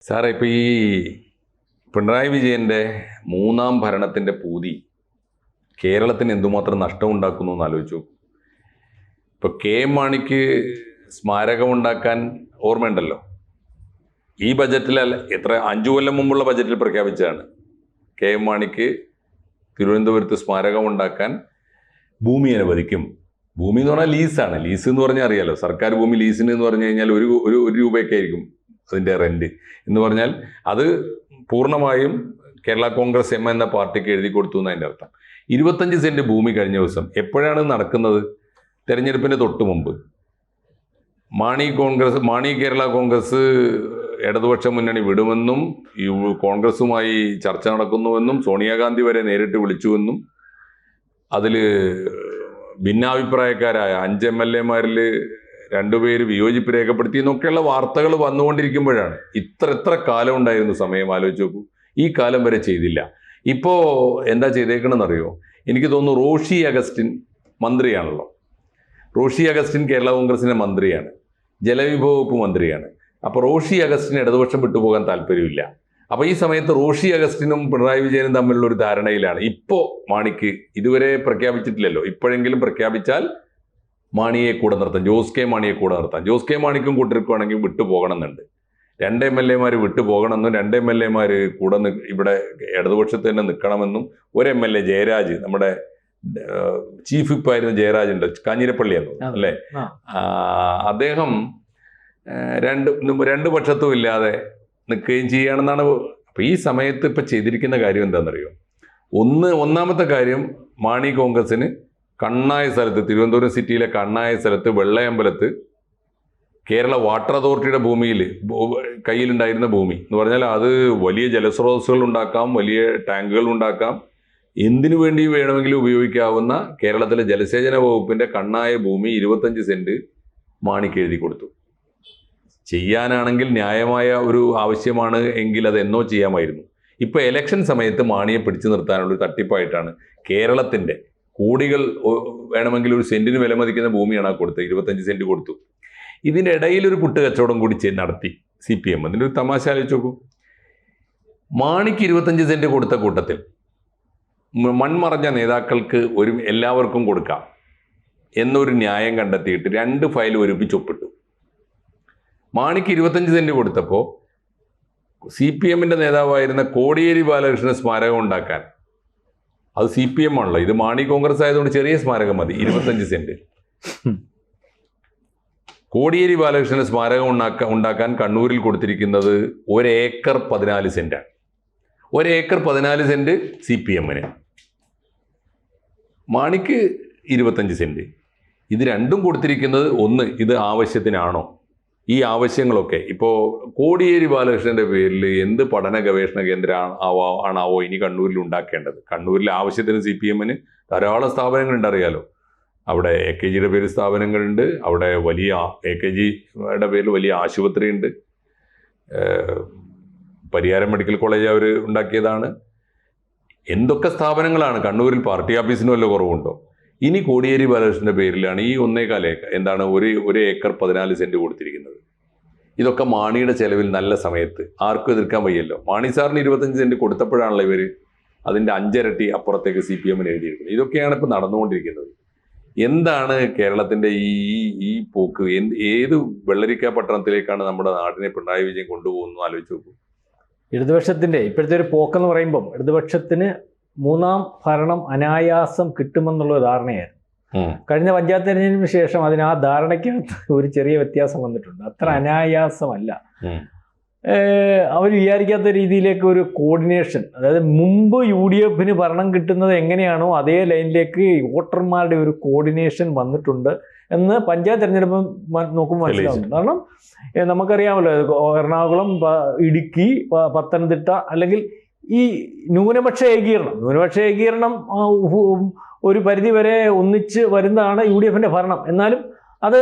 സാറേ ഇപ്പോൾ ഈ പിണറായി വിജയന്റെ മൂന്നാം ഭരണത്തിന്റെ പൂതി കേരളത്തിന് എന്തുമാത്രം നഷ്ടം ഉണ്ടാക്കുന്നു എന്ന് ആലോചിച്ചു. ഇപ്പോൾ കെ എം മാണിക്ക് സ്മാരകമുണ്ടാക്കാൻ ഓർമ്മയുണ്ടല്ലോ. ഈ ബജറ്റിലല്ല എത്ര അഞ്ചു കൊല്ലം മുമ്പുള്ള ബജറ്റിൽ പ്രഖ്യാപിച്ചതാണ്. കെ എം മാണിക്ക് തിരുവനന്തപുരത്ത് സ്മാരകം ഉണ്ടാക്കാൻ ഭൂമി അനുവദിക്കും. ഭൂമി എന്ന് പറഞ്ഞാൽ ലീസാണ്. ലീസ് എന്ന് പറഞ്ഞാൽ അറിയാലോ. സർക്കാർ ഭൂമി ലീസിന് എന്ന് പറഞ്ഞു കഴിഞ്ഞാൽ ഒരു ഒരു ഒരു രൂപയൊക്കെ ആയിരിക്കും. അതിന്റെ റെന്റ് എന്ന് പറഞ്ഞാൽ അത് പൂർണമായും കേരള കോൺഗ്രസ് എം എന്ന പാർട്ടിക്ക് എഴുതി കൊടുത്തു എന്നതിന്റെ അർത്ഥം. ഇരുപത്തഞ്ച് സെന്റ് ഭൂമി കഴിഞ്ഞ ദിവസം എപ്പോഴാണ് നടക്കുന്നത്? തെരഞ്ഞെടുപ്പിന്റെ തൊട്ട് മുമ്പ്. മാണി കോൺഗ്രസ് മാണി കേരള കോൺഗ്രസ് ഇടതുപക്ഷ മുന്നണി വിടുമെന്നും കോൺഗ്രസുമായി ചർച്ച നടക്കുന്നുവെന്നും സോണിയാഗാന്ധി വരെ നേരിട്ട് വിളിച്ചുവെന്നും അതിൽ ഭിന്നാഭിപ്രായക്കാരായ അഞ്ച് എം എൽ എമാരിൽ രണ്ടുപേര് വിയോജിപ്പ് രേഖപ്പെടുത്തി എന്നൊക്കെയുള്ള വാർത്തകൾ വന്നുകൊണ്ടിരിക്കുമ്പോഴാണ്. ഇത്ര എത്ര കാലം ഉണ്ടായിരുന്നു സമയം. ആലോചിച്ച് നോക്കൂ. ഈ കാലം വരെ ചെയ്തില്ല. ഇപ്പോൾ എന്താ ചെയ്തേക്കണമെന്നറിയോ എനിക്ക് തോന്നുന്നു റോഷി അഗസ്റ്റിൻ മന്ത്രിയാണല്ലോ. റോഷി അഗസ്റ്റിൻ കേരള കോൺഗ്രസിന്റെ മന്ത്രിയാണ്. ജലവിഭവ വകുപ്പ് മന്ത്രിയാണ്. അപ്പോൾ റോഷി അഗസ്റ്റിന് ഇടതുപക്ഷം വിട്ടുപോകാൻ താല്പര്യമില്ല. അപ്പോൾ ഈ സമയത്ത് റോഷി അഗസ്റ്റിനും പിണറായി വിജയനും തമ്മിലുള്ള ഒരു ധാരണയിലാണ്. ഇപ്പോൾ മാണിക്ക് ഇതുവരെ പ്രഖ്യാപിച്ചിട്ടില്ലല്ലോ. ഇപ്പോഴെങ്കിലും പ്രഖ്യാപിച്ചാൽ മാണിയെ കൂടെ നിർത്താം ജോസ് കെ മാണിയെ കൂടെ നിർത്താം ജോസ് കെ മാണിക്കും കൂട്ടിരിക്കുവാണെങ്കിൽ വിട്ടു പോകണമെന്നുണ്ട്. രണ്ട് എം എൽ എമാർ വിട്ടു പോകണമെന്നും രണ്ട് എം എൽ എമാർ കൂടെ ഇവിടെ ഇടതുപക്ഷത്ത് തന്നെ നിൽക്കണമെന്നും ഒരു എം എൽ എ ജയരാജ് നമ്മുടെ ചീഫ് വിപ്പ് ആയിരുന്ന ജയരാജ് ഉണ്ട്? കാഞ്ഞിരപ്പള്ളി എന്ന് അല്ലേ? അദ്ദേഹം രണ്ട് രണ്ട് പക്ഷത്തും ഇല്ലാതെ നിൽക്കുകയും ചെയ്യുകയാണെന്നാണ് അപ്പൊ ഈ സമയത്ത് ഇപ്പൊ ചെയ്തിരിക്കുന്ന കാര്യം എന്താണെന്നറിയോ? ഒന്ന് ഒന്നാമത്തെ കാര്യം മാണി കോൺഗ്രസിന് കണ്ണായ സ്ഥലത്ത് തിരുവനന്തപുരം സിറ്റിയിലെ കണ്ണായ സ്ഥലത്ത് വെള്ളയമ്പലത്ത് കേരള വാട്ടർ അതോറിറ്റിയുടെ ഭൂമിയിൽ കയ്യിലുണ്ടായിരുന്ന ഭൂമി. എന്ന് പറഞ്ഞാൽ അത് വലിയ ജലസ്രോതസ്സുകൾ ഉണ്ടാക്കാം വലിയ ടാങ്കുകൾ ഉണ്ടാക്കാം. എന്തിനു വേണ്ടി വേണമെങ്കിലും ഉപയോഗിക്കാവുന്ന കേരളത്തിലെ ജലസേചന വകുപ്പിന്റെ കണ്ണായ ഭൂമി ഇരുപത്തഞ്ച് സെന്റ് മാണിക്ക് എഴുതി കൊടുത്തു. ചെയ്യാനാണെങ്കിൽ ന്യായമായ ഒരു ആവശ്യമാണ് എങ്കിൽ അത് എന്നോ ചെയ്യാമായിരുന്നു. ഇപ്പൊ ഇലക്ഷൻ സമയത്ത് മാണിയെ പിടിച്ചു നിർത്താനുള്ള തട്ടിപ്പായിട്ടാണ് കേരളത്തിന്റെ കോടികൾ വേണമെങ്കിൽ ഒരു സെന്റിന് വില മതിക്കുന്ന ഭൂമിയാണ് ആ കൊടുത്തത്. ഇരുപത്തഞ്ച് സെന്റ് കൊടുത്തു. ഇതിന്റെ ഇടയിൽ ഒരു കുട്ട കച്ചവടം കൂടി നടത്തി സി പി എം. അതിന്റെ ഒരു തമാശ ആലോചിച്ച് നോക്കൂ. മാണിക്ക് ഇരുപത്തഞ്ച് സെന്റ് കൊടുത്ത കൂട്ടത്തിൽ മൺമറഞ്ഞ നേതാക്കൾക്ക് ഒരു എല്ലാവർക്കും കൊടുക്കാം എന്നൊരു ന്യായം കണ്ടെത്തിയിട്ട് രണ്ട് ഫയൽ ഒരുമിച്ച് ഒപ്പിട്ടു. മാണിക്ക് ഇരുപത്തഞ്ച് സെന്റ് കൊടുത്തപ്പോൾ സി പി എമ്മിന്റെ നേതാവായിരുന്ന കോടിയേരി ബാലകൃഷ്ണൻ സ്മാരകം ഉണ്ടാക്കാൻ അത് സി പി എം ആണല്ലോ. ഇത് മാണി കോൺഗ്രസ് ആയതുകൊണ്ട് ചെറിയ സ്മാരകം മതി. ഇരുപത്തഞ്ച് സെന്റ്. കോടിയേരി ബാലകൃഷ്ണൻ സ്മാരകം ഉണ്ടാക്ക ഉണ്ടാക്കാൻ കണ്ണൂരിൽ കൊടുത്തിരിക്കുന്നത് ഒരേക്കർ പതിനാല് സെന്റാണ്. ഒരേക്കർ പതിനാല് സെന്റ് സി പി എമ്മിന് മാണിക്ക് ഇരുപത്തഞ്ച് സെന്റ്. ഇത് രണ്ടും കൊടുത്തിരിക്കുന്നത് ഒന്ന് ഇത് ആവശ്യത്തിനാണോ? ഈ ആവശ്യങ്ങളൊക്കെ. ഇപ്പോൾ കോടിയേരി ബാലകൃഷ്ണന്റെ പേരിൽ എന്ത് പഠന ഗവേഷണ കേന്ദ്രം ആവോ ആണാവോ ഇനി കണ്ണൂരിൽ ഉണ്ടാക്കേണ്ടത്? കണ്ണൂരിൽ ആവശ്യത്തിന് സി പി എമ്മിന് ധാരാളം സ്ഥാപനങ്ങളുണ്ട് അറിയാലോ. അവിടെ എ കെ ജിയുടെ പേരിൽ സ്ഥാപനങ്ങളുണ്ട്. അവിടെ വലിയ എ കെ ജിയുടെ പേരിൽ വലിയ ആശുപത്രിയുണ്ട്. പരിയാരം മെഡിക്കൽ കോളേജ് അവർ ഉണ്ടാക്കിയതാണ്. എന്തൊക്കെ സ്ഥാപനങ്ങളാണ്? കണ്ണൂരിൽ പാർട്ടി ഓഫീസിന് വല്ല കുറവുണ്ടോ? ഇനി കോടിയേരി ബാലകൃഷ്ണന്റെ പേരിലാണ് ഈ ഒന്നേകാൽ ഏക്കർ എന്താണ് ഒരു ഒരു ഏക്കർ പതിനാല് സെന്റ് കൊടുത്തിരിക്കുന്നത്. ഇതൊക്കെ മാണിയുടെ ചെലവിൽ നല്ല സമയത്ത് ആർക്കും എതിർക്കാൻ വയ്യല്ലോ. മാണി സാറിന് ഇരുപത്തഞ്ച് സെന്റ് കൊടുത്തപ്പോഴാണല്ലോ ഇവർ അതിന്റെ അഞ്ചരട്ടി അപ്പുറത്തേക്ക് സി പി എമ്മിന് എഴുതിയിരിക്കുന്നത്. ഇതൊക്കെയാണ് ഇപ്പൊ നടന്നുകൊണ്ടിരിക്കുന്നത്. എന്താണ് കേരളത്തിന്റെ ഈ ഈ- പോക്ക്? എന്ത് ഏത് വെള്ളരിക്ക പട്ടണത്തിലേക്കാണ് നമ്മുടെ നാടിനെ പിണറായി വിജയം കൊണ്ടുപോകുന്നു ആലോചിച്ച് നോക്കൂ. ഇടതുപക്ഷത്തിന്റെ ഇപ്പോഴത്തെ ഒരു പോക്കെന്ന് പറയുമ്പം ഇടതുപക്ഷത്തിന് മൂന്നാം ഭരണം അനായാസം കിട്ടുമെന്നുള്ള ഒരു ധാരണയായിരുന്നു. കഴിഞ്ഞ പഞ്ചായത്ത് തെരഞ്ഞെടുപ്പിന് ശേഷം അതിന് ആ ധാരണയ്ക്കകത്ത് ഒരു ചെറിയ വ്യത്യാസം വന്നിട്ടുണ്ട്. അത്ര. അനായാസമല്ല. അവർ വിചാരിക്കാത്ത രീതിയിലേക്ക് ഒരു കോർഡിനേഷൻ അതായത് മുമ്പ് യു ഡി എഫിന് ഭരണം കിട്ടുന്നത് എങ്ങനെയാണോ അതേ ലൈനിലേക്ക് വോട്ടർമാരുടെ ഒരു കോർഡിനേഷൻ വന്നിട്ടുണ്ട് എന്ന് പഞ്ചായത്ത് തെരഞ്ഞെടുപ്പ് നോക്കുമ്പോൾ മനസ്സിലാവും കാരണം നമുക്കറിയാമല്ലോ എറണാകുളം ഇടുക്കി പത്തനംതിട്ട അല്ലെങ്കിൽ ഈ ന്യൂനപക്ഷ ഏകീകരണം. ന്യൂനപക്ഷ ഏകീകരണം ഒരു പരിധി വരെ ഒന്നിച്ച് വരുന്നതാണ് യു ഡി എഫിന്റെ ഭരണം. എന്നാലും അത്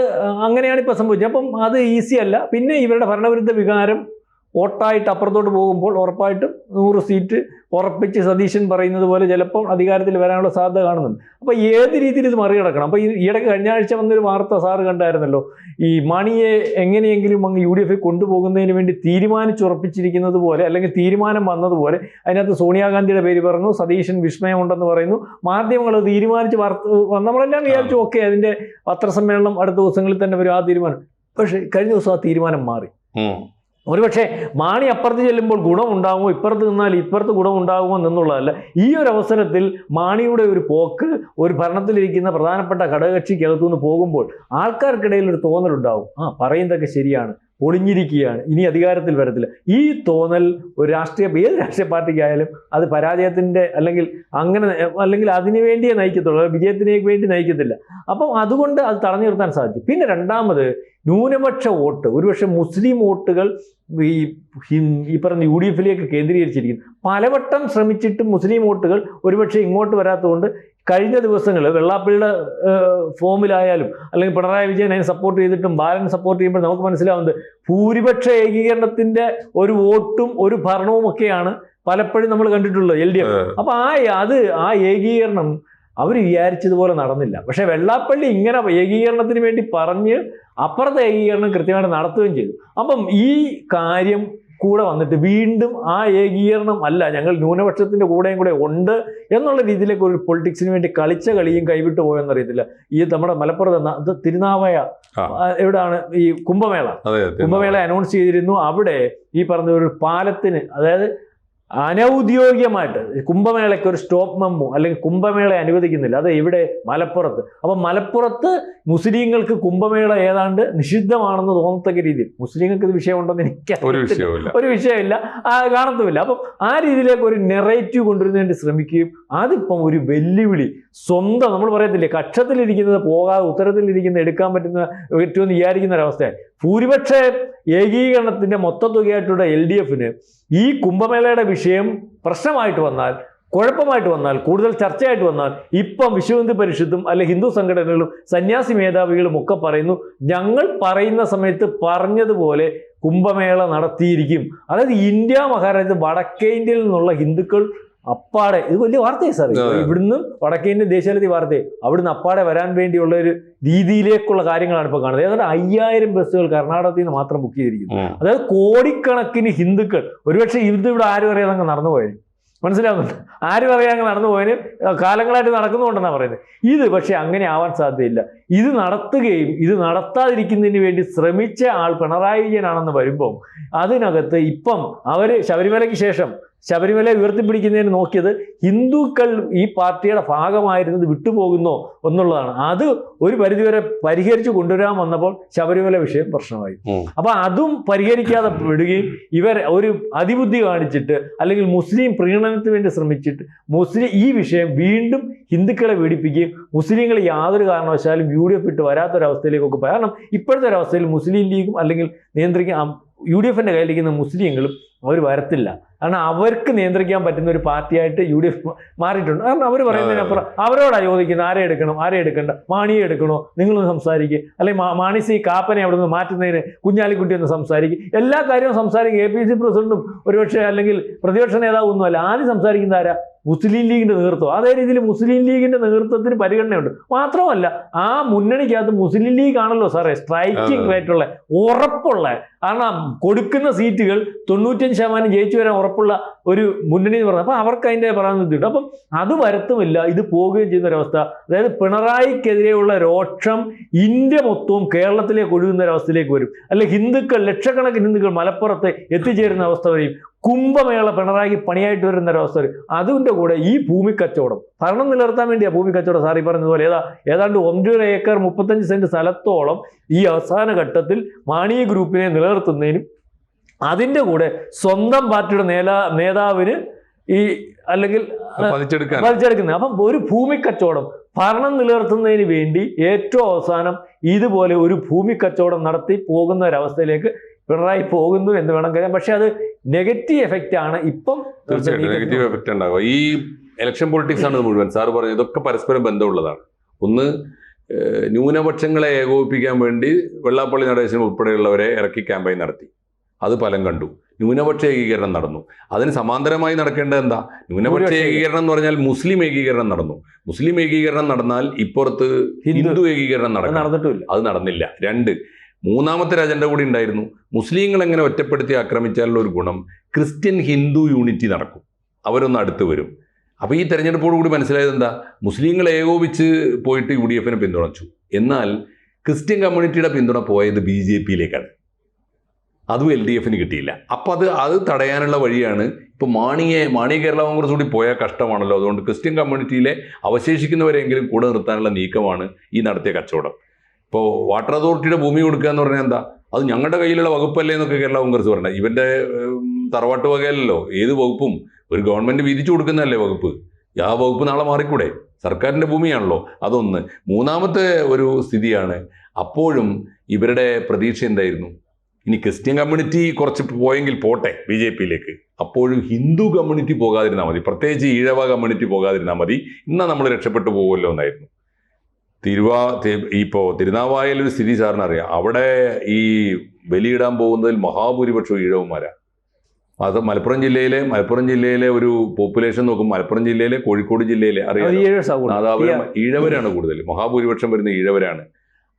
അങ്ങനെയാണ് ഇപ്പോൾ സംഭവിച്ചത്. അപ്പം അത് ഈസി അല്ല. പിന്നെ ഇവരുടെ ഭരണവിരുദ്ധ വികാരം വോട്ടായിട്ട് അപ്പുറത്തോട്ട് പോകുമ്പോൾ ഉറപ്പായിട്ടും നൂറ് സീറ്റ് ഉറപ്പിച്ച് സതീശൻ പറയുന്നത് പോലെ ചിലപ്പോൾ അധികാരത്തിൽ വരാനുള്ള സാധ്യത കാണുന്നുണ്ട്. അപ്പോൾ ഏത് രീതിയിൽ ഇത് മറികടക്കണം? അപ്പോൾ ഈ ഇടയ്ക്ക് കഴിഞ്ഞ ആഴ്ച വന്നൊരു വാർത്ത സാറ് കണ്ടായിരുന്നല്ലോ. ഈ മണിയെ എങ്ങനെയെങ്കിലും അങ്ങ് യു ഡി എഫിൽ കൊണ്ടുപോകുന്നതിന് വേണ്ടി തീരുമാനിച്ചുറപ്പിച്ചിരിക്കുന്നത് പോലെ അല്ലെങ്കിൽ തീരുമാനം വന്നതുപോലെ അതിനകത്ത് സോണിയാഗാന്ധിയുടെ പേര് പറഞ്ഞു സതീശൻ വിസ്മയമുണ്ടെന്ന് പറയുന്നു. മാധ്യമങ്ങൾ തീരുമാനിച്ച് വാർത്ത നമ്മളെല്ലാം വിചാരിച്ചു ഓക്കെ അതിന്റെ പത്രസമ്മേളനം അടുത്ത ദിവസങ്ങളിൽ തന്നെ വരും ആ തീരുമാനം. പക്ഷേ കഴിഞ്ഞ ദിവസം ആ തീരുമാനം മാറി. ഒരുപക്ഷെ മാണി അപ്പുറത്ത് ചെല്ലുമ്പോൾ ഗുണമുണ്ടാകുമോ ഇപ്പുറത്ത് നിന്നാൽ ഇപ്പുറത്ത് ഗുണമുണ്ടാകുമോ എന്നുള്ളതല്ല ഈ ഒരു അവസരത്തിൽ മാണിയുടെ ഒരു പോക്ക് ഒരു ഭരണത്തിലിരിക്കുന്ന പ്രധാനപ്പെട്ട ഘടകകക്ഷിക്കകത്തു നിന്ന് പോകുമ്പോൾ ആൾക്കാർക്കിടയിൽ ഒരു തോന്നലുണ്ടാവും. ആ പറയുന്നതൊക്കെ ശരിയാണ്. ഒളിഞ്ഞിരിക്കുകയാണ് ഇനി അധികാരത്തിൽ വരത്തില്ല. ഈ തോന്നൽ ഒരു രാഷ്ട്രീയ ഏത് രാഷ്ട്രീയ പാർട്ടിക്കായാലും അത് പരാജയത്തിന്റെ അല്ലെങ്കിൽ അങ്ങനെ അല്ലെങ്കിൽ അതിനു വേണ്ടിയേ നയിക്കത്തുള്ളൂ. വിജയത്തിനേക്ക് വേണ്ടി നയിക്കത്തില്ല. അപ്പം അതുകൊണ്ട് അത് തടഞ്ഞു നിർത്താൻ സാധിക്കും പിന്നെ രണ്ടാമത് ന്യൂനപക്ഷ വോട്ട്. ഒരുപക്ഷെ മുസ്ലിം വോട്ടുകൾ ഈ ഹി ഈ പറഞ്ഞ യു ഡി എഫിലേക്ക് കേന്ദ്രീകരിച്ചിരിക്കുന്നു. പലവട്ടം ശ്രമിച്ചിട്ടും മുസ്ലിം വോട്ടുകൾ ഒരുപക്ഷെ ഇങ്ങോട്ട് വരാത്തതുകൊണ്ട് കഴിഞ്ഞ ദിവസങ്ങൾ വെള്ളാപ്പള്ളിയുടെ ഫോമിലായാലും അല്ലെങ്കിൽ പിണറായി വിജയൻ അതിനെ സപ്പോർട്ട് ചെയ്തിട്ടും ബാലൻ സപ്പോർട്ട് ചെയ്യുമ്പോൾ നമുക്ക് മനസ്സിലാവുന്നത് ഭൂരിപക്ഷ ഏകീകരണത്തിന്റെ ഒരു വോട്ടും ഒരു ഭരണവും ഒക്കെയാണ് പലപ്പോഴും നമ്മൾ കണ്ടിട്ടുള്ളത് എൽ ഡി എഫ്. അപ്പോൾ ആ അത് ആ ഏകീകരണം അവർ വിചാരിച്ചതുപോലെ നടന്നില്ല. പക്ഷേ വെള്ളാപ്പള്ളി ഇങ്ങനെ ഏകീകരണത്തിന് വേണ്ടി പറഞ്ഞ് അപ്പുറത്തെ ഏകീകരണം കൃത്യമായിട്ട് നടത്തുകയും ചെയ്തു. അപ്പം ഈ കാര്യം കൂടെ വന്നിട്ട് വീണ്ടും ആ ഏകീകരണം അല്ല ഞങ്ങൾ ന്യൂനപക്ഷത്തിന്റെ കൂടെയും കൂടെ ഉണ്ട് എന്നുള്ള രീതിയിലേക്ക് ഒരു പൊളിറ്റിക്സിന് വേണ്ടി കളിച്ച കളിയും കൈവിട്ടു പോയെന്നറിയത്തില്ല ഈ നമ്മുടെ മലപ്പുറത്ത് ഇത് തിരുനാവായ എവിടാണ് ഈ കുംഭമേള. അതെ അതെ കുംഭമേള അനൗൺസ് ചെയ്തിരുന്നു. അവിടെ ഈ പറഞ്ഞ ഒരു പാലത്തിന് അതായത് അനൗദ്യോഗികമായിട്ട് കുംഭമേളയ്ക്ക് ഒരു സ്റ്റോപ്പ് മെമ്മോ അല്ലെങ്കിൽ കുംഭമേള അനുവദിക്കുന്നില്ല. അത് ഇവിടെ മലപ്പുറത്ത്. അപ്പം മലപ്പുറത്ത് മുസ്ലിങ്ങൾക്ക് കുംഭമേള ഏതാണ്ട് നിഷിദ്ധമാണെന്ന് തോന്നത്തക്ക രീതിയിൽ. മുസ്ലിങ്ങൾക്ക് ഇത് വിഷയമുണ്ടെന്ന് എനിക്ക് ഒരു വിഷയമില്ല. ആ കാണത്തുമില്ല. അപ്പം ആ രീതിയിലേക്ക് ഒരു നെറേറ്റീവ് കൊണ്ടുവരുന്നതിന് ശ്രമിക്കുകയും അതിപ്പം ഒരു വെല്ലുവിളി. സ്വന്തം നമ്മൾ പറയത്തില്ലേ കക്ഷത്തിലിരിക്കുന്നത് പോകാതെ ഉത്തരത്തിലിരിക്കുന്ന എടുക്കാൻ പറ്റുന്ന ഏറ്റവും വിചാരിക്കുന്ന ഒരവസ്ഥയാണ് ഭൂരിപക്ഷ ഏകീകരണത്തിന്റെ മൊത്തത്തുകയായിട്ടുള്ള എൽ ഡി എഫിന് ഈ കുംഭമേളയുടെ വിഷയം പ്രശ്നമായിട്ട് വന്നാൽ കുഴപ്പമായിട്ട് വന്നാൽ കൂടുതൽ ചർച്ചയായിട്ട് വന്നാൽ ഇപ്പം വിശ്വഹിന്ദു പരിഷത്തും അല്ലെ ഹിന്ദു സംഘടനകളും സന്യാസി മേധാവികളും ഒക്കെ പറയുന്നു ഞങ്ങൾ പറയുന്ന സമയത്ത് പറഞ്ഞതുപോലെ കുംഭമേള നടത്തിയിരിക്കും. അതായത് ഇന്ത്യ മഹാരാജ്യത്ത് വടക്കേ ഇന്ത്യയിൽ നിന്നുള്ള ഹിന്ദുക്കൾ അപ്പാടെ ഇത് വലിയ വാർത്തയാണ് സാർ. ഇവിടുന്ന് വടക്കേ ഇന്ത്യൻ ദേശീയതലത്തിൽ വാർത്തയെ. അവിടുന്ന് അപ്പാടെ വരാൻ വേണ്ടിയുള്ള ഒരു രീതിയിലേക്കുള്ള കാര്യങ്ങളാണ് ഇപ്പോൾ കാണുന്നത്. ഏതാണ്ട് അയ്യായിരം ബസ്സുകൾ കർണാടകത്തിൽ നിന്ന് മാത്രം ബുക്ക് ചെയ്തിരിക്കുന്നു. അതായത് കോടിക്കണക്കിന് ഹിന്ദുക്കൾ. ഒരുപക്ഷെ ഇത് ഇവിടെ ആരും അറിയാതെ അങ്ങ് നടന്നു പോയത് മനസ്സിലാവുന്നുണ്ട്? ആരും അറിയാതെ അങ്ങ് നടന്നു പോയതിന് കാലങ്ങളായിട്ട് നടക്കുന്നുണ്ടെന്നാണ് പറയുന്നത്. ഇത് പക്ഷേ അങ്ങനെ ആവാൻ സാധ്യതയില്ല. ഇത് നടത്തുകയും ഇത് നടത്താതിരിക്കുന്നതിന് വേണ്ടി ശ്രമിച്ച ആൾ പിണറായി വിജയനാണെന്ന് വരുമ്പോൾ അതിനകത്ത് ഇപ്പം അവർ ശബരിമലയ്ക്ക് ശേഷം ശബരിമല ഉയർത്തിപ്പിടിക്കുന്നതിന് നോക്കിയത് ഹിന്ദുക്കൾ ഈ പാർട്ടിയുടെ ഭാഗമായിരുന്നത് വിട്ടുപോകുന്നോ എന്നുള്ളതാണ്. അത് ഒരു പരിധിവരെ പരിഹരിച്ചു കൊണ്ടുവരാൻ വന്നപ്പോൾ ശബരിമല വിഷയം പ്രശ്നമായി. അപ്പൊ അതും പരിഹരിക്കാതെ വിടുകയും ഇവർ ഒരു അതിബുദ്ധി കാണിച്ചിട്ട് അല്ലെങ്കിൽ മുസ്ലിം പ്രീണനത്തിന് വേണ്ടി ശ്രമിച്ചിട്ട് മുസ്ലിം ഈ വിഷയം വീണ്ടും ഹിന്ദുക്കളെ പീഡിപ്പിക്കുകയും മുസ്ലിങ്ങൾ യാതൊരു കാരണവശാലും യു ഡി എഫ് ഇട്ട് വരാത്തൊരവസ്ഥയിലേക്കൊക്കെ കാരണം ഇപ്പോഴത്തെ ഒരവസ്ഥയിൽ മുസ്ലിം ലീഗും അല്ലെങ്കിൽ നിയന്ത്രിക്കാൻ യു ഡി എഫിന്റെ കയ്യിലിരിക്കുന്ന മുസ്ലിങ്ങളും അവർ വരത്തില്ല. കാരണം അവർക്ക് നിയന്ത്രിക്കാൻ പറ്റുന്ന ഒരു പാർട്ടിയായിട്ട് യു ഡി എഫ് മാറിയിട്ടുണ്ട്. കാരണം അവർ പറയുന്നതിനപ്പുറം അവരോടാ ചോദിക്കുന്നത് ആരെ എടുക്കണം? ആരെ എടുക്കണ്ട? മാണിയെ എടുക്കണോ? നിങ്ങളൊന്ന് സംസാരിക്കുക അല്ലെങ്കിൽ മാ- മാണി സി കാപ്പനെ അവിടെ നിന്ന് മാറ്റുന്നതിന് കുഞ്ഞാലിക്കുട്ടി ഒന്ന് സംസാരിക്കും. എല്ലാ കാര്യവും സംസാരിക്കും. എ പി സി പ്രസിഡന്റും ഒരുപക്ഷെ അല്ലെങ്കിൽ പ്രതിപക്ഷ നേതാവ് ഒന്നുമല്ല ആദ്യം സംസാരിക്കുന്ന ആരാ? മുസ്ലിം ലീഗിന്റെ നേതൃത്വം. അതേ രീതിയിൽ മുസ്ലിം ലീഗിന്റെ നേതൃത്വത്തിന് പരിഗണനയുണ്ട്. മാത്രമല്ല ആ മുന്നണിക്കകത്ത് മുസ്ലിം ലീഗ് ആണല്ലോ സാറേ സ്ട്രൈക്കിംഗ്. റേറ്റുള്ള ഉറപ്പുള്ള കാരണം കൊടുക്കുന്ന സീറ്റുകൾ തൊണ്ണൂറ്റഞ്ച് ശതമാനം ജയിച്ചു വരാൻ ഉറപ്പുള്ള ഒരു മുന്നണി എന്ന് പറഞ്ഞത് അപ്പം അവർക്ക് അതിന്റെ പ്രാതിനിധ്യമുണ്ട്. അപ്പം അത് വരത്തുമില്ല ഇത് പോവുകയും ചെയ്യുന്ന ഒരവസ്ഥ. അതായത് പിണറായിക്കെതിരെയുള്ള രോക്ഷം ഇന്ത്യ മൊത്തവും കേരളത്തിലേക്ക് ഒഴുകുന്ന ഒരവസ്ഥയിലേക്ക് വരും. അല്ലെ ഹിന്ദുക്കൾ ലക്ഷക്കണക്കിന് ഹിന്ദുക്കൾ മലപ്പുറത്ത് എത്തിച്ചേരുന്ന അവസ്ഥ വരെയും കുംഭമേള പിണറായി പണിയായിട്ട് വരുന്ന ഒരവസ്ഥ അതിന്റെ കൂടെ ഈ ഭൂമി കച്ചവടം ഭരണം നിലനിർത്താൻ വേണ്ടിയാ ഭൂമി കച്ചവടം സാറി പറഞ്ഞതുപോലെ. ഏതാ ഏതാണ്ട് ഒന്നര ഏക്കർ മുപ്പത്തഞ്ച് സെന്റ് സ്ഥലത്തോളം ഈ അവസാന ഘട്ടത്തിൽ മാണി ഗ്രൂപ്പിനെ നിലനിർത്തുന്നതിനും അതിന്റെ കൂടെ സ്വന്തം പാർട്ടിയുടെ നേതാ നേതാവിന് ഈ അല്ലെങ്കിൽ വലിച്ചെടുക്കുന്നത് അപ്പം ഒരു ഭൂമി കച്ചവടം ഭരണം നിലനിർത്തുന്നതിന് വേണ്ടി ഏറ്റവും അവസാനം ഇതുപോലെ ഒരു ഭൂമി കച്ചവടം നടത്തി പോകുന്ന ഒരവസ്ഥയിലേക്ക് പിണറായി പോകുന്നു എന്ന് വേണം കഴിയാം പക്ഷെ അത് നെഗറ്റീവ് എഫക്റ്റ് ആണ് ഇപ്പം തീർച്ചയായിട്ടും. നെഗറ്റീവ് എഫക്റ്റ് ഉണ്ടാവുക ഈ ഇലക്ഷൻ പൊളിറ്റിക്സ് ആണ് മുഴുവൻ. സാറ് പറഞ്ഞു ഇതൊക്കെ പരസ്പരം ബന്ധമുള്ളതാണ്. ഒന്ന് ന്യൂനപക്ഷങ്ങളെ ഏകോപിപ്പിക്കാൻ വേണ്ടി വെള്ളാപ്പള്ളി നടേശൻ ഉൾപ്പെടെയുള്ളവരെ ഇറക്കി ക്യാമ്പയിൻ നടത്തി. അത് ഫലം കണ്ടു. ന്യൂനപക്ഷ ഏകീകരണം നടന്നു. അതിന് സമാന്തരമായി നടക്കേണ്ടത് എന്താ? ന്യൂനപക്ഷ ഏകീകരണം. എന്ന് പറഞ്ഞാൽ മുസ്ലിം ഏകീകരണം നടന്നു. മുസ്ലിം ഏകീകരണം നടന്നാൽ ഇപ്പുറത്ത് ഹിന്ദു. ഏകീകരണം അത് നടന്നിട്ടില്ല. അത് നടന്നില്ല. രണ്ട് മൂന്നാമത്തെ അജണ്ട കൂടി ഉണ്ടായിരുന്നു. മുസ്ലിങ്ങൾ എങ്ങനെ ഒറ്റപ്പെടുത്തി ആക്രമിച്ചാലുള്ള ഒരു ഗുണം ക്രിസ്ത്യൻ ഹിന്ദു യൂണിറ്റി നടക്കും. അവരൊന്ന് അടുത്ത് വരും. അപ്പോൾ ഈ തെരഞ്ഞെടുപ്പോടുകൂടി മനസ്സിലായത് എന്താ? മുസ്ലിങ്ങൾ ഏകോപിച്ച് പോയിട്ട് യു ഡി എഫിനെ പിന്തുണച്ചു. എന്നാൽ ക്രിസ്ത്യൻ കമ്മ്യൂണിറ്റിയുടെ പിന്തുണ പോയത് ബി ജെ പിയിലേക്കാണ്. അതും എൽ ഡി എഫിന് കിട്ടിയില്ല. അപ്പോൾ അത് അത് തടയാനുള്ള വഴിയാണ് ഇപ്പോൾ മാണിയെ മാണി കേരള കോൺഗ്രസ് കൂടി പോയാൽ കഷ്ടമാണല്ലോ. അതുകൊണ്ട് ക്രിസ്ത്യൻ കമ്മ്യൂണിറ്റിയിലെ അവശേഷിക്കുന്നവരെങ്കിലും കൂടെ നിർത്താനുള്ള നീക്കമാണ് ഈ നടത്തിയ കച്ചവടം. ഇപ്പോൾ വാട്ടർ അതോറിറ്റിയുടെ ഭൂമി കൊടുക്കുക എന്ന് പറഞ്ഞാൽ എന്താ? അത് ഞങ്ങളുടെ കയ്യിലുള്ള വകുപ്പല്ലേ എന്നൊക്കെ കേരള കോൺഗ്രസ് പറഞ്ഞത്. ഇവന്റെ ഉം, തറവാട്ട് വകയല്ലല്ലോ. ഏത് വകുപ്പും ഒരു ഗവൺമെന്റ് വീതിച്ചു കൊടുക്കുന്നതല്ലേ വകുപ്പ്? ആ വകുപ്പ് നാളെ മാറിക്കൂടെ? സർക്കാരിന്റെ ഭൂമിയാണല്ലോ അതൊന്ന്. മൂന്നാമത്തെ ഒരു സ്ഥിതിയാണ് അപ്പോഴും ഇവരുടെ പ്രതീക്ഷ എന്തായിരുന്നു? ഇനി ക്രിസ്ത്യൻ കമ്മ്യൂണിറ്റി കുറച്ച് പോയെങ്കിൽ പോട്ടെ ബി ജെ പിയിലേക്ക്. അപ്പോഴും ഹിന്ദു കമ്മ്യൂണിറ്റി പോകാതിരുന്നാൽ മതി. പ്രത്യേകിച്ച് ഈഴവ കമ്മ്യൂണിറ്റി പോകാതിരുന്നാൽ മതി. ഇന്നാ നമ്മൾ രക്ഷപ്പെട്ടു പോകുമല്ലോ എന്നായിരുന്നു. തിരുവാ ഇപ്പോൾ ഒരു സ്ഥിതി സാറിന് അറിയാം. അവിടെ ഈ ബലിയിടാൻ പോകുന്നതിൽ മഹാഭൂരിപക്ഷവും ഈഴവന്മാരാ. അത് മലപ്പുറം ജില്ലയിലെ മലപ്പുറം ജില്ലയിലെ ഒരു പോപ്പുലേഷൻ നോക്കും. മലപ്പുറം ജില്ലയിലെ കോഴിക്കോട് ജില്ലയിലെ അറിയാം അത് അവർ ഈഴവരാണ് കൂടുതൽ. മഹാഭൂരിപക്ഷം വരുന്ന ഈഴവരാണ്.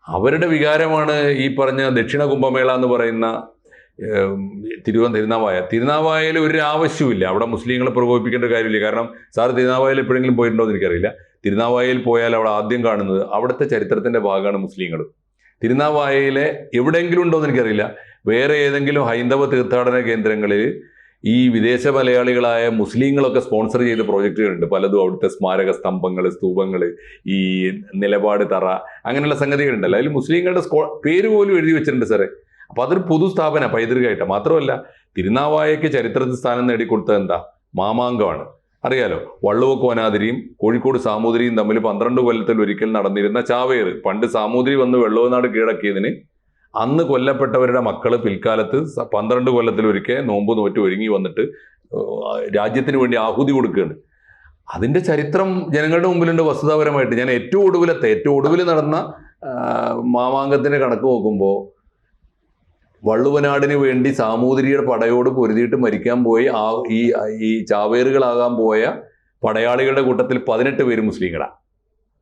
അവരുടെ വികാരമാണ് ഈ പറഞ്ഞ ദക്ഷിണ കുംഭമേള എന്ന് പറയുന്ന ഏം, തിരുവന തിരുനാവായ. തിരുനാവായയിൽ ഒരു ആവശ്യമില്ല അവിടെ മുസ്ലിങ്ങളെ പ്രകോപിപ്പിക്കേണ്ട കാര്യമില്ല. കാരണം സാർ തിരുനാവായയിൽ എപ്പോഴെങ്കിലും പോയിട്ടുണ്ടോ എന്ന് എനിക്കറിയില്ല. തിരുനാവായയിൽ പോയാൽ അവിടെ ആദ്യം കാണുന്നത് അവിടുത്തെ ചരിത്രത്തിന്റെ ഭാഗമാണ് മുസ്ലിങ്ങൾ തിരുനാവായയിലെ എവിടെയെങ്കിലും ഉണ്ടോ എന്ന് എനിക്കറിയില്ല. വേറെ ഏതെങ്കിലും ഹൈന്ദവ തീർത്ഥാടന കേന്ദ്രങ്ങളിൽ ഈ വിദേശ മലയാളികളായ മുസ്ലിങ്ങളൊക്കെ സ്പോൺസർ ചെയ്ത പ്രോജക്റ്റുകളുണ്ട്. പലതും അവിടുത്തെ സ്മാരക സ്തംഭങ്ങൾ സ്തൂപങ്ങൾ ഈ നിലപാട് തറ അങ്ങനെയുള്ള സംഗതികളുണ്ടല്ലോ അതിൽ മുസ്ലിങ്ങളുടെ സ്കോ പേര് പോലും എഴുതി വെച്ചിട്ടുണ്ട് സാറേ. അപ്പോൾ അതൊരു പൊതു സ്ഥാപന പൈതൃകമായിട്ട്. മാത്രമല്ല തിരുനാവായയ്ക്ക് ചരിത്രത്തിൽ സ്ഥാനം നേടിക്കൊടുത്തത് എന്താ? മാമാങ്കമാണ് അറിയാലോ വള്ളുവ കോനാതിരിയും കോഴിക്കോട് സാമൂതിരിയും തമ്മിൽ പന്ത്രണ്ട് കൊല്ലത്തിൽ ഒരിക്കൽ നടന്നിരുന്ന ചാവേർ പണ്ട് സാമൂതിരി വന്ന് വെള്ളവനാട് കീഴടക്കിയതിന് അന്ന് കൊല്ലപ്പെട്ടവരുടെ മക്കൾ പിൽക്കാലത്ത് പന്ത്രണ്ട് കൊല്ലത്തിൽ ഒരുക്കെ നോമ്പ് നോറ്റ് ഒരുങ്ങി വന്നിട്ട് രാജ്യത്തിന് വേണ്ടി ആഹുതി കൊടുക്കുകയാണ്. അതിന്റെ ചരിത്രം ജനങ്ങളുടെ മുമ്പിലുണ്ട് വസ്തുതാപരമായിട്ട്. ഞാൻ ഏറ്റവും ഒടുവിലത്തെ ഏറ്റവും ഒടുവിൽ നടന്ന മാമാങ്കത്തിന്റെ കണക്ക് നോക്കുമ്പോൾ വള്ളുവനാടിന് വേണ്ടി സാമൂതിരിയുടെ പടയോട് പൊരുതിയിട്ട് മരിക്കാൻ പോയി ആ ഈ ഈ ചാവേറുകളാകാൻ പോയ പടയാളികളുടെ കൂട്ടത്തിൽ പതിനെട്ട് പേര് മുസ്ലിങ്ങളാണ്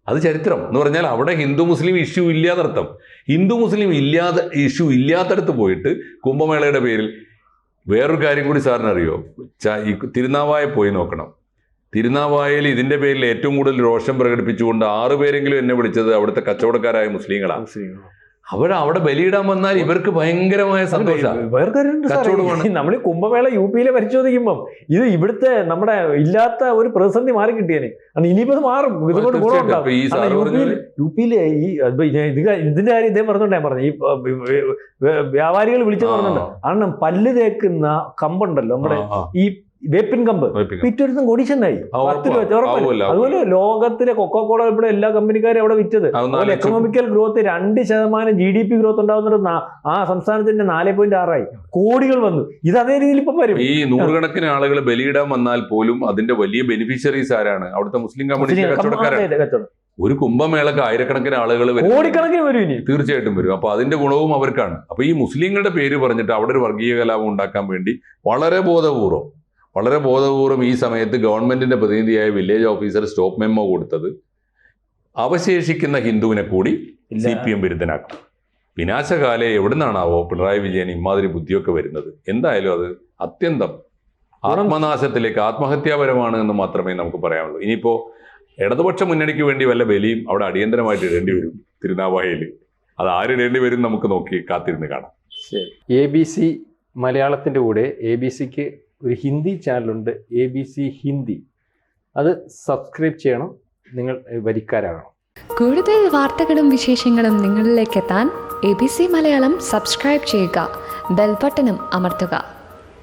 അത് ചരിത്രം എന്ന് പറഞ്ഞാൽ അവിടെ ഹിന്ദു മുസ്ലിം ഇഷ്യൂ ഇല്ലാതർത്ഥം ഹിന്ദു മുസ്ലിം ഇല്ലാതെ ഇഷ്യൂ ഇല്ലാത്തടത്ത് പോയിട്ട് കുംഭമേളയുടെ പേരിൽ വേറൊരു കാര്യം കൂടി സാറിന് അറിയോ ഈ തിരുനാവായ പോയി നോക്കണം. തിരുനാവായയിൽ ഇതിന്റെ പേരിൽ ഏറ്റവും കൂടുതൽ രോഷം പ്രകടിപ്പിച്ചുകൊണ്ട് ആറ് പേരെങ്കിലും എന്നെ വിളിച്ചത് അവിടുത്തെ കച്ചവടക്കാരായ മുസ്ലിങ്ങളാണ് അവർ അവിടെ ബലിയിടാൻ വന്നാൽ ഇവർക്ക് ഭയങ്കരമായ സന്തോഷമാണ് നമ്മൾ കുംഭമേള യു പിയിലെ പരിശോധിക്കുമ്പം ഇത് ഇവിടുത്തെ നമ്മുടെ ഇല്ലാത്ത ഒരു പ്രതിസന്ധി മാറി കിട്ടിയേനെ. കാരണം ഇനിയിപ്പോ ഇത് മാറും ഇതുകൊണ്ട്. ഗുണമുണ്ടാവും യു പിയിലെ ഈ ഇത് ഇതിന്റെ കാര്യം ഇദ്ദേഹം പറഞ്ഞോണ്ട് ഞാൻ പറഞ്ഞു. ഈ വ്യാപാരികൾ വിളിച്ചു പറഞ്ഞിട്ടുണ്ട്. കാരണം പല്ല് തേക്കുന്ന കമ്പുണ്ടല്ലോ നമ്മുടെ. ഈ വേപ്പിൻ കമ്പ്. ദിവസം കൊടിച്ചെന്നായി. ചെന്നായി പത്ത് രൂപ? അതുപോലെ ലോകത്തിലെ കൊക്കോകോള ഇവിടെ എല്ലാ കമ്പനിക്കാരും അവിടെ വിറ്റത്. അതുപോലെ എക്കണോമിക്കൽ ഗ്രോത്ത് രണ്ട് ശതമാനം ജി ഡി പി ഗ്രോത്ത് ഉണ്ടാവുന്നത് നാ- ആ സംസ്ഥാനത്തിന്റെ നാല് പോയിന്റ് ആറായി. കോടികൾ വന്നു. ഇത് അതേ രീതിയിൽ ഇപ്പം വരും. ഈ നൂറുകണക്കിന് ആളുകൾ ബലിയിടാൻ വന്നാൽ പോലും അതിന്റെ വലിയ ബെനിഫിഷ്യറീസ് ആരാണ്? അവിടുത്തെ മുസ്ലിം കമ്മ്യൂണിറ്റി കച്ചവടക്കാരാണ്. ഒരു കുംഭമേളക്ക് ആയിരക്കണക്കിന് ആളുകൾ വരും കോടിക്കണക്കിന് വരും ഇനി. തീർച്ചയായിട്ടും വരും. അപ്പൊ അതിന്റെ ഗുണവും അവർക്കാണ്. അപ്പൊ ഈ മുസ്ലിങ്ങളുടെ പേര് പറഞ്ഞിട്ട് അവിടെ ഒരു വർഗീയ കലാപം ഉണ്ടാക്കാൻ വേണ്ടി വളരെ ബോധപൂർവം വളരെ ബോധപൂർവം ഈ സമയത്ത് ഗവൺമെന്റിന്റെ പ്രതിനിധിയായ വില്ലേജ് ഓഫീസർ സ്റ്റോപ്പ് മെമ്മോ കൊടുത്തത് അവശേഷിക്കുന്ന ഹിന്ദുവിനെ കൂടി. സി പി എം വിരുദ്ധനാക്കും വിനാശകാലെ എവിടുന്നാണാവോ പിണറായി വിജയൻ ഇമാതിരി ബുദ്ധിയൊക്കെ വരുന്നത്. എന്തായാലും അത് അത്യന്തം ആത്മനാശത്തിലേക്ക് ആത്മഹത്യാപരമാണ് എന്ന് മാത്രമേ നമുക്ക് പറയാനുള്ളൂ. ഇനിയിപ്പോൾ ഇടതുപക്ഷ മുന്നണിക്ക് വേണ്ടി വല്ല ബലിയും അവിടെ അടിയന്തരമായിട്ട് ഇടേണ്ടി വരും തിരുനാവായയിൽ. അത് ആരിടേണ്ടി വരും നമുക്ക് നോക്കി കാത്തിരുന്ന് കാണാം. എ ബി സി മലയാളത്തിന്റെ കൂടെ എ ബി സിക്ക് ഒരു ഹിന്ദി ചാനലുണ്ട് എ ബി സി ഹിന്ദി. അത് സബ്സ്ക്രൈബ് ചെയ്യണം നിങ്ങൾ വരിക്കാരാകണം. കൂടുതൽ വാർത്തകളും വിശേഷങ്ങളും നിങ്ങളിലേക്ക് എത്താൻ A B C Malayalam subscribe ചെയ്യുക ബെൽബട്ടനും അമർത്തുക.